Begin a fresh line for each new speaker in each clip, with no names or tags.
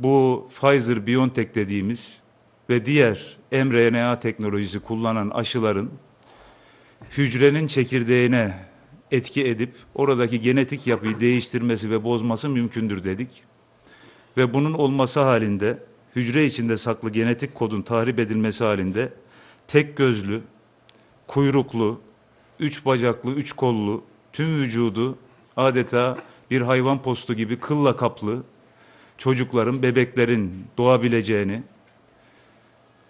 bu Pfizer-BioNTech dediğimiz ve diğer mRNA teknolojisi kullanan aşıların hücrenin çekirdeğine etki edip oradaki genetik yapıyı değiştirmesi ve bozması mümkündür dedik. Ve bunun olması halinde hücre içinde saklı genetik kodun tahrip edilmesi halinde tek gözlü, kuyruklu, üç bacaklı, üç kollu, tüm vücudu adeta bir hayvan postu gibi kılla kaplı çocukların, bebeklerin doğabileceğini,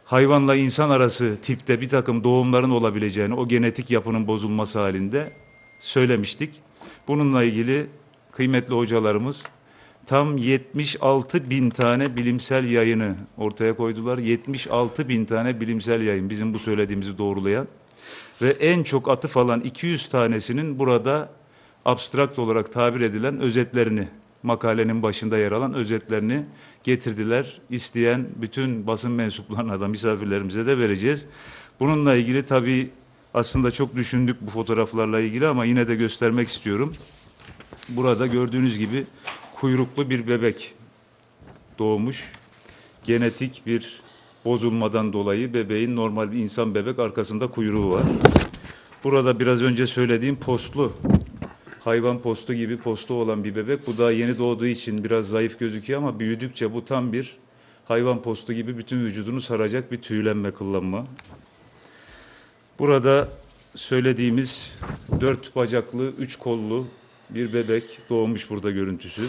hayvanla insan arası tipte bir takım doğumların olabileceğini, o genetik yapının bozulması halinde söylemiştik. Bununla ilgili kıymetli hocalarımız tam 76 bin tane bilimsel yayını ortaya koydular. 76 bin tane bilimsel yayın bizim bu söylediğimizi doğrulayan ve en çok atıf alan 200 tanesinin burada abstrakt olarak tabir edilen özetlerini makalenin başında yer alan özetlerini getirdiler. İsteyen bütün basın mensuplarına da misafirlerimize de vereceğiz. Bununla ilgili tabii aslında çok düşündük bu fotoğraflarla ilgili ama yine de göstermek istiyorum. Burada gördüğünüz gibi kuyruklu bir bebek doğmuş. Genetik bir bozulmadan dolayı bebeğin normal bir insan bebek arkasında kuyruğu var. Burada biraz önce söylediğim postlu hayvan postu gibi postu olan bir bebek. Bu daha yeni doğduğu için biraz zayıf gözüküyor ama büyüdükçe bu tam bir hayvan postu gibi bütün vücudunu saracak bir tüylenme, kıllanma. Burada söylediğimiz dört bacaklı, üç kollu bir bebek doğmuş burada görüntüsü.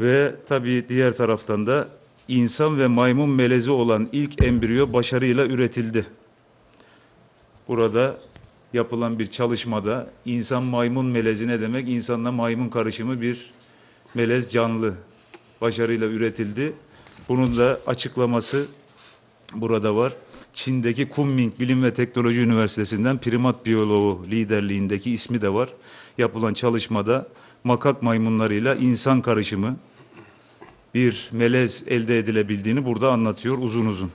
Ve tabii diğer taraftan da insan ve maymun melezi olan ilk embriyo başarıyla üretildi. Burada yapılan bir çalışmada insan maymun melezi ne demek? İnsanla maymun karışımı bir melez canlı başarıyla üretildi. Bunun da açıklaması burada var. Çin'deki Kunming Bilim ve Teknoloji Üniversitesi'nden primat biyoloğu liderliğindeki ismi de var. Yapılan çalışmada makak maymunlarıyla insan karışımı bir melez elde edilebildiğini burada anlatıyor uzun uzun.